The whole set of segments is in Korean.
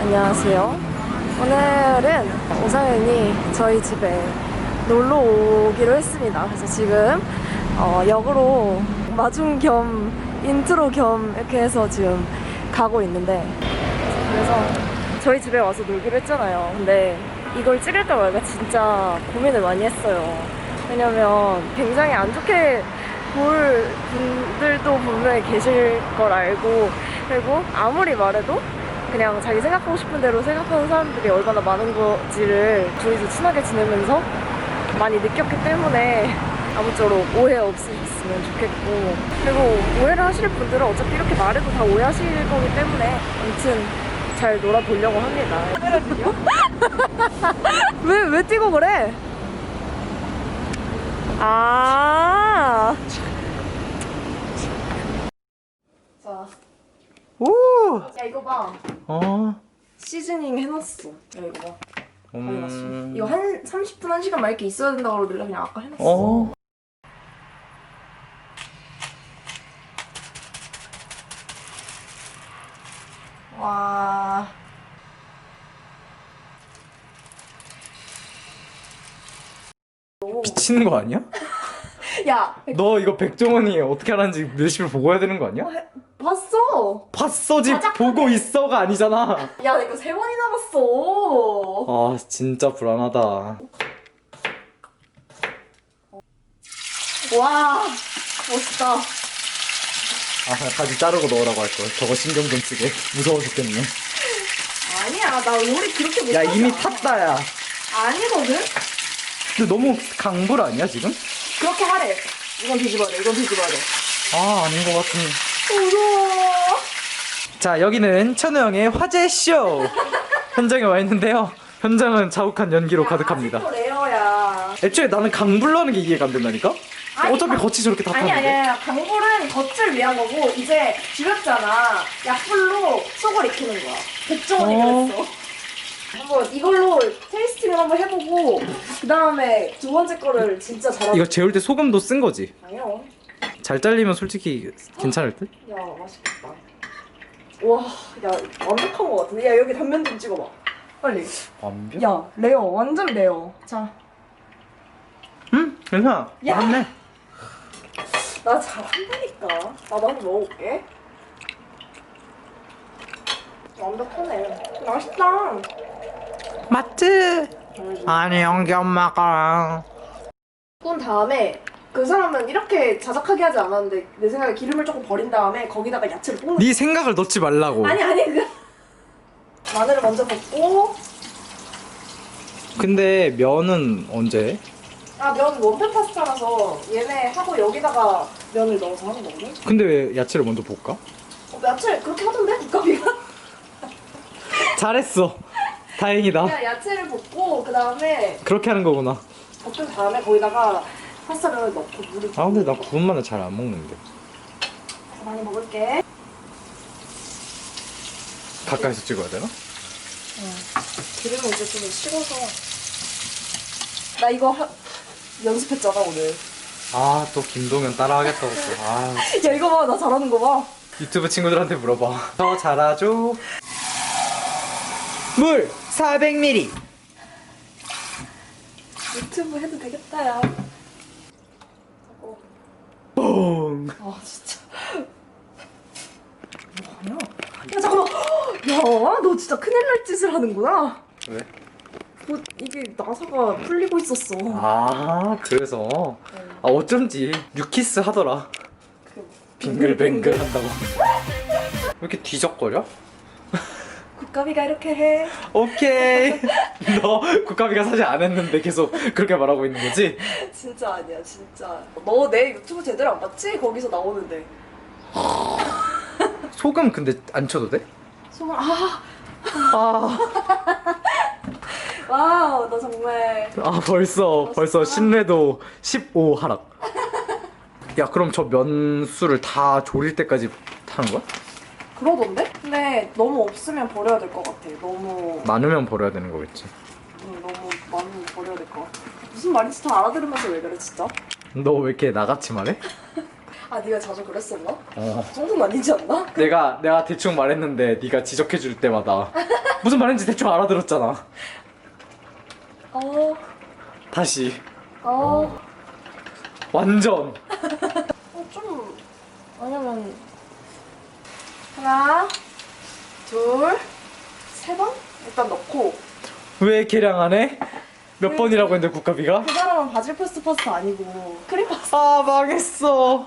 안녕하세요. 오늘은 오상현이 저희 집에 놀러 오기로 했습니다. 그래서 지금 어, 역으로 마중 겸 인트로 겸 이렇게 해서 지금 가고 있는데 그래서 저희 집에 와서 놀기로 했잖아요. 근데 이걸 찍을까 말까 진짜 고민을 많이 했어요. 왜냐면 굉장히 안 좋게 볼 분들도 분명히 계실 걸 알고 그리고 아무리 말해도 그냥 자기 생각하고 싶은 대로 생각하는 사람들이 얼마나 많은 거지를 둘이서 친하게 지내면서 많이 느꼈기 때문에 아무쪼록 오해 없으셨으면 좋겠고 그리고 오해를 하실 분들은 어차피 이렇게 말해도 다 오해하실 거기 때문에 아무튼 잘 놀아보려고 합니다 왜, 왜 뛰고 그래? 아. 자, 오! 야 이거 봐. 어. 시즈닝 해놨어. 야 이거 봐. 음. 이거 한 30분 1시간 막 이렇게 있어야 된다고 그러길래 그냥 아까 해놨어. 어. 와. 미치는 거 아니야? 야, 너 이거 백종원이 어떻게 하는지 레시피 보고 해야 되는 거 아니야? 봤어. 봤어 집 자작하네. 보고 있어가 아니잖아. 야, 나 이거 세 번이나 봤어. 아 진짜 불안하다. 와, 멋있다. 아 바지 자르고 넣으라고 할 걸. 저거 신경 좀 쓰게. 무서워 죽겠네. 아니야, 나 요리 그렇게 못하지 야 이미. 탔다야. 아니거든? 근데 너무 강불 아니야 지금? 그렇게 하래. 이건 뒤집어야 돼, 이건 뒤집어야 돼. 아 아닌 것 같은. 무서워. 자 여기는 천우 형의 화제 쇼 현장에 와 있는데요. 현장은 자욱한 연기로 가득합니다. 아직도 레어야. 애초에 나는 강불로 하는 게 이해가 안 된다니까? 아니, 어차피 강- 겉이 저렇게 다 아니 타는데. 아니 아니 강불은 겉을 위한 거고 이제 줄였잖아 약불로 속을 익히는 거야 백종원이 어. 그랬어 한번 이걸로 테이스팅을 한번 해보고 그 다음에 두 번째 거를 진짜 잘하고 이거 재울 때 소금도 쓴 거지? 아니요 잘 잘리면 솔직히 괜찮을 듯? 야 맛있겠다 와야 완벽한 거 같은데 야 여기 단면 좀 찍어봐 빨리 완벽? 야 레어 완전 레어 자 응 괜찮아 야! 맞네 나 잘한다니까. 나도 한번 먹어볼게. 완벽하네. 맛있다. 맞지? 아니 영기 엄마가 구운 다음에 그 사람은 이렇게 자작하게 하지 않았는데 내 생각에 기름을 조금 버린 다음에 거기다가 야채를 볶는 네 생각을 넣지 말라고 아니 아니 그 마늘을 먼저 볶고 근데 면은 언제? 아 면 원팬 파스타라서 얘네 하고 여기다가 면을 넣어서 하는 거거든. 근데 왜 야채를 먼저 볶아? 어, 야채 그렇게 하던데 국가비가? 잘했어 다행이다 그냥 야채를 볶고 그 다음에 그렇게 하는 거구나 볶은 다음에 거기다가 파스타를 넣고 물을 아 근데 나. 구운 마늘 잘 안 먹는데 많이 먹을게. 가까이서 찍어야 되나? 기름을 이제 좀 식어서. 나 이거 하... 연습했잖아 오늘. 아 또 김동현 따라하겠다고 또 아, 야 이거 봐, 나 잘하는 거 봐. 유튜브 친구들한테 물어봐 더 잘하죠 물 400ml 유튜브 해도 되겠다 야. 어, 뽕아 진짜. 뭐하냐? 야 잠깐만. 야, 너 진짜 큰일 날 짓을 하는구나. 왜? 뭐 이게 나사가 풀리고 있었어. 아 그래서 아 어쩐지 뉴키스 하더라 그 빙글뱅글 한다고 왜 이렇게 뒤적거려? 국가비가 이렇게 해. 오케이 너 국가비가 사실 안 했는데 계속 그렇게 말하고 있는 거지? 진짜 아니야, 진짜. 너 내 유튜브 제대로 안 봤지? 거기서 나오는데. 소금 근데 안 쳐도 돼? 소금 아, 아, 와우, 너 정말. 아 벌써 벌써 신뢰도 15 하락 야 그럼 저 면수를 다 졸일 때까지 타는 거야? 그러던데? 근데 너무 없으면 버려야 될 것 같아. 너무 많으면 버려야 되는 거겠지 응, 너무 많으면 버려야 될 것 같아. 무슨 말인지 다 알아들으면서 왜 그래 진짜? 너 왜 이렇게 나같이 말해? 아 네가 자주 그랬었나? 어 그 정도는 아니지 않나? 내가 내가 대충 말했는데 네가 지적해 줄 때마다 무슨 말인지 대충 알아들었잖아. 어, 다시 어, 완전 어, 좀 왜냐면 하나, 둘, 세 번 일단 넣고 왜 계량 안 해? 몇 번이라고 했는데 국가비가? 그 사람은 바질 페스트 파스타 아니고 크림 파스타. 아 망했어.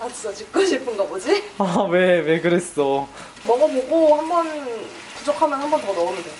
아 진짜 죽고 싶은가 보지? 아 왜 왜 그랬어? 먹어보고 한 번 부족하면 한 번 더 넣으면 돼.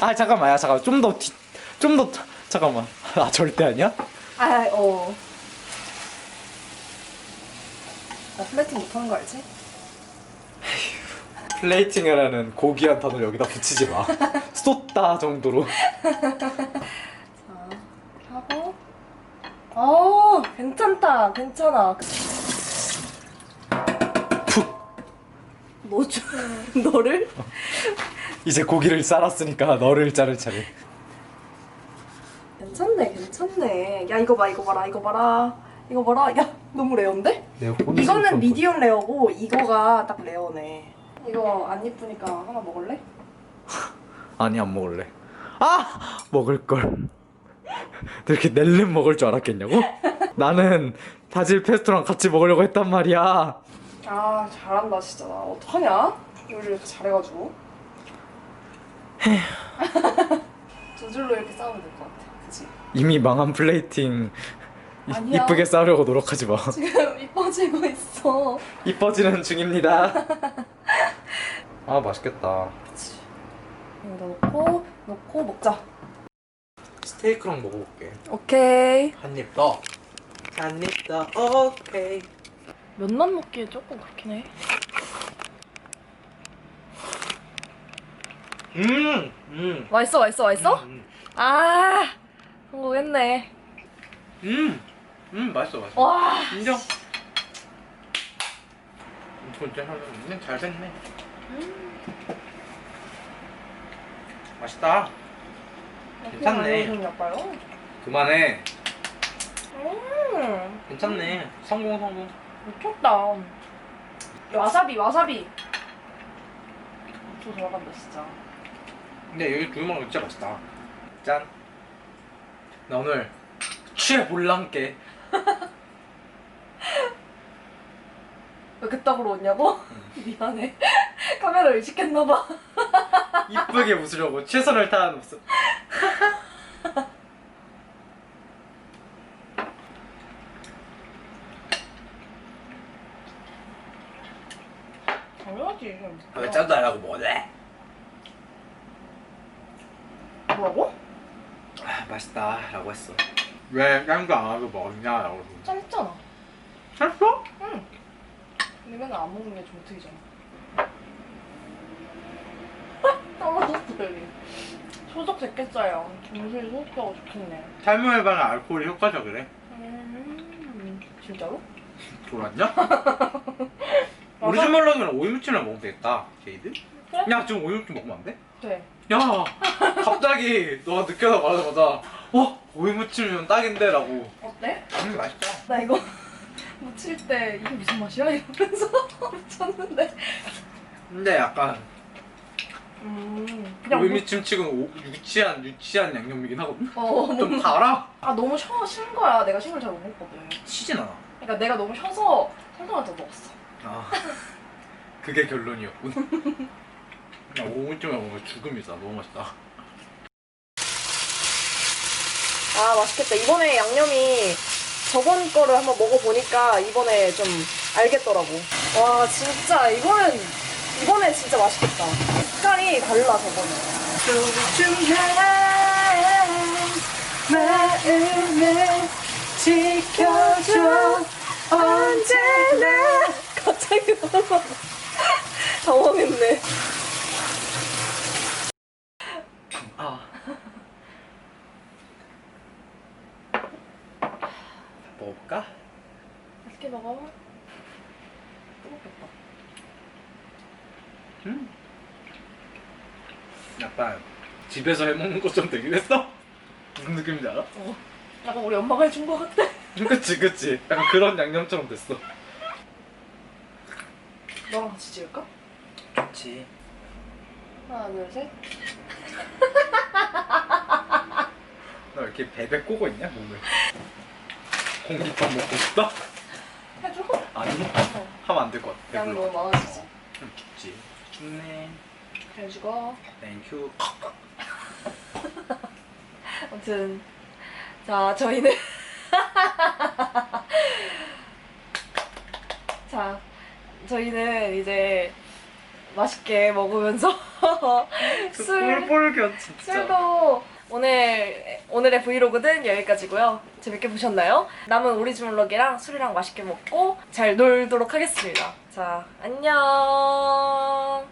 아 잠깐만 야 잠깐 좀더좀더 잠깐만 아 절대 아니야? 아, 어. 나 플레이팅 못하는 거 알지? 플레이팅이라는 고귀한 단어를 여기다 붙이지 마. 쏟다 정도로. 자, 하고. 어, 괜찮다, 괜찮아. 푹. 뭐죠? 너를? 이제 고기를 썰었으니까 너를 자를 차례. 괜찮네, 괜찮네. 야, 이거 봐, 이거 봐라, 이거 봐라. 이거 봐라. 야, 너무 레어인데? 이거는 미디엄 레어고, 이거가 딱 레어네. 이거 안 이쁘니까 하나 먹을래? 아니 안 먹을래. 아 먹을 걸. 이렇게 낼름 먹을 줄 알았겠냐고? 나는 바질 페스토랑 같이 먹으려고 했단 말이야. 아, 잘한다, 진짜. 나 어떡하냐? 요리를 이렇게 잘해가지고. 두 줄로 이렇게 싸우면 될 것 같아. 그치? 이미 망한 플레이팅 이- 아니야. 이쁘게 싸우려고 노력하지 마. 지금 이뻐지고 있어. 이뻐지는 중입니다. 아 맛있겠다. 여기다 넣고, 넣고 먹자. 스테이크랑 먹어볼게. 오케이. 한 입 더. 한 입 더. 오케이. 면만 먹기에 조금 그렇긴 해. 음, 음, 맛있어, 맛있어, 맛있어? 음, 아, 성공했네. 음, 음, 맛있어, 맛있어. 와, 인정. 진짜 잘, 잘 됐네. 맛있다. 괜찮네. 그만해. 음, 괜찮네. 성공, 성공. 미쳤다. 와사비, 와사비. 저 들어간다, 진짜. 근데 여기 두유 먹는 거 진짜 맛있다. 짠. 나 오늘 취해 볼랑께. 왜 그따구로 웃냐고? 미안해. 카메라 의식했나봐. 이쁘게 웃으려고 최선을 다한 모습. 당연하지. 왜 짠도 안 하고? 아, 맛있다 라고 했어. 왜 짠도 안 하고 먹냐 라고. 짠했잖아. 했어? 응. 근데 맨날 안 먹는 게 정특이잖아. 떨어졌어, 여기. 소독 됐겠어요. 정수리 소독하고 좋겠네. 삶은 해방의 알코올이 효과적이래. 음, 진짜로? 돌았냐? 우리 집 말로는 오이무침을 먹으면 되겠다, 제이드. 그래? 야, 지금 오이무침 먹으면 안 돼? 돼. 야, 갑자기 너가 느껴서 말하자마자 어? 오이무침이면 딱인데 라고. 어때? 음, 맛있다. 나 이거 묻힐 때 이게 무슨 맛이야? 이러면서 묻혔는데. 근데 약간 음, 그냥 오이무침 치고는 오- 유치한 유치한 양념이긴 하거든. 뭐, 어, 좀 뭐, 달아. 아 너무 셔, 신 거야. 내가 신걸 잘 못 먹거든. 치진 않아. 그러니까 내가 너무 셔서 설탕을 더 넣었어. 아, 그게 결론이었군. 야, 오이무침을 먹으면 죽음이다. 너무 맛있다. 아 맛있겠다. 이번에 양념이 저번 거를 한번 먹어보니까 이번에 좀 알겠더라고. 와 진짜 이거는 이번에 진짜 맛있겠다. 색깔이 달라 저번에. 마음을 지켜줘 언제나 갑자기 너무 당황했네. 아. 먹어볼까? 맛있게 먹어. 뜨겁겠다. 음. 약간 집에서 해먹는 것좀 되긴 했어? 무슨 느낌인지 알아? 어. 약간 우리 엄마가 해준 거 같아. 그치 그치 약간 그런 양념처럼 됐어 너랑 같이 찍을까? 좋지 하나, 둘, 셋. 너 이렇게 베베 꼬고 있냐 몸을 공깃밥 먹고 싶다? 해줘. 아니 어. 하면 안 될 것 같아 양 배불러 너무 많아지지. 좀 깊지 좋네 해주고. 땡큐 아무튼 자 저희는 자 저희는 이제 맛있게 먹으면서 술 꿀벌견 진짜 술도 오늘 오늘의 브이로그는 여기까지고요. 재밌게 보셨나요? 남은 우리 집 블럭이랑 술이랑 맛있게 먹고 잘 놀도록 하겠습니다. 자 안녕.